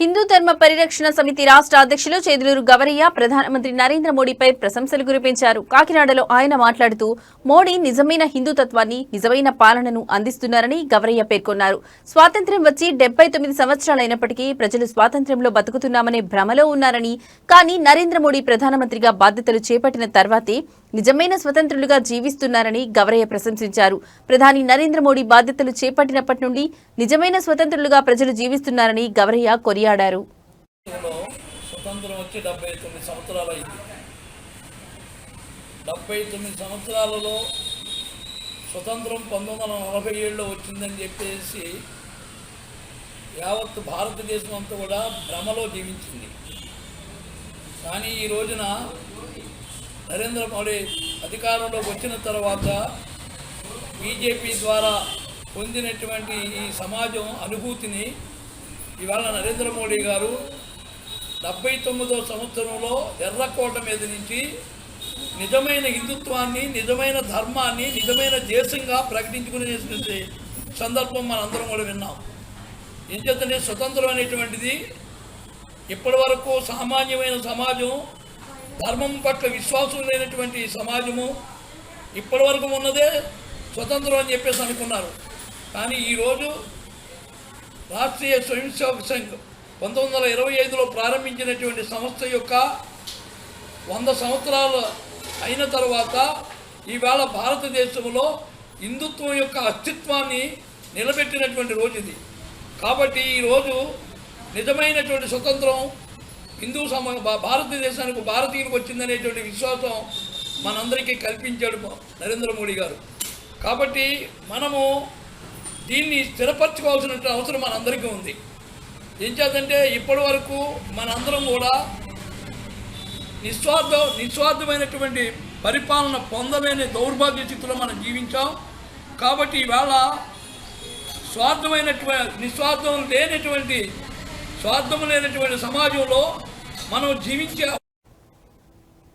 హిందూ ధర్మ పరిరక్షణ సమితి రాష్ట్ర అధ్యక్షులు చేదులూరు గవరయ్య ప్రధానమంత్రి నరేంద్ర మోడీపై ప్రశంసలు కురిపించారు. కాకినాడలో ఆయన మాట్లాడుతూ మోడీ నిజమైన హిందూతత్వాన్ని నిజమైన పాలనను అందిస్తున్నారని గవరయ్య పేర్కొన్నారు. స్వాతంత్ర్యం వచ్చి డెబ్బై తొమ్మిది సంవత్సరాలైనప్పటికీ ప్రజలు స్వాతంత్ర్యంలో బతుకుతున్నామనే భ్రమలో ఉన్నారని కానీ నరేంద్ర మోడీ ప్రధానమంత్రిగా బాధ్యతలు చేపట్టిన తర్వాతే నిజమైన స్వతంత్రులుగా జీవిస్తున్నారని గవరయ్య ప్రశంసించారు. ప్రధాని నరేంద్ర మోడీ బాధ్యతలు చేపట్టినప్పటి నుండి నిజమైన స్వతంత్రులుగా ప్రజలు జీవిస్తున్నారని గవరయ్య కొనియాడారు. స్వతంత్రం వచ్చి డెబ్బై తొమ్మిది సంవత్సరాలు అయింది. డెబ్బై తొమ్మిది సంవత్సరాలలో స్వతంత్రం పంతొమ్మిది వందల నలభై ఏడులో వచ్చిందని చెప్పేసి యావత్ భారతదేశం అంతా కూడా భ్రమలో జీవించింది. కానీ ఈ రోజున నరేంద్ర మోడీ అధికారంలోకి వచ్చిన తర్వాత బీజేపీ ద్వారా పొందినటువంటి ఈ సమాజం అనుభూతిని ఇవాళ నరేంద్ర మోడీ గారు డెబ్బై తొమ్మిదో సంవత్సరంలో ఎర్రకోట మీద నుంచి నిజమైన హిందుత్వాన్ని నిజమైన ధర్మాన్ని నిజమైన దేశంగా ప్రకటించుకునేటువంటి సందర్భం మనందరం కూడా విన్నాం. ఏం స్వతంత్రం అనేటువంటిది ఇప్పటి వరకు సామాన్యమైన సమాజం ధర్మం పట్ల విశ్వాసం లేనటువంటి సమాజము ఇప్పటి వరకు ఉన్నదే స్వతంత్రం అని చెప్పేసి అనుకున్నారు. కానీ ఈరోజు రాష్ట్రీయ స్వయం సేవక సంఘ్ పంతొమ్మిది వందల ఇరవై ఐదులో ప్రారంభించినటువంటి సంస్థ యొక్క వంద సంవత్సరాలు అయిన తర్వాత ఈవేళ భారతదేశంలో హిందుత్వం యొక్క అస్తిత్వాన్ని నిలబెట్టినటువంటి రోజు ఇది. కాబట్టి ఈరోజు నిజమైనటువంటి స్వతంత్రం హిందూ సమాజం భా- భారతదేశానికి భారతీయులకు వచ్చిందనేటువంటి విశ్వాసం మనందరికీ కల్పించాడు నరేంద్ర మోడీ గారు. కాబట్టి మనము దీన్ని స్థిరపరచుకోవాల్సిన అవసరం మనందరికీ ఉంది. ఏం చేద్దంటే ఇప్పటి వరకు మనందరం కూడా నిస్వార్థ నిస్వార్థమైనటువంటి పరిపాలన పొందలేని దౌర్భాగ్య స్థితిలో మనం జీవించాం. కాబట్టి ఈవేళ స్వార్థమైనటువంటి నిస్వార్థం లేనటువంటి స్వార్థం లేనటువంటి సమాజంలో మనం జీవించే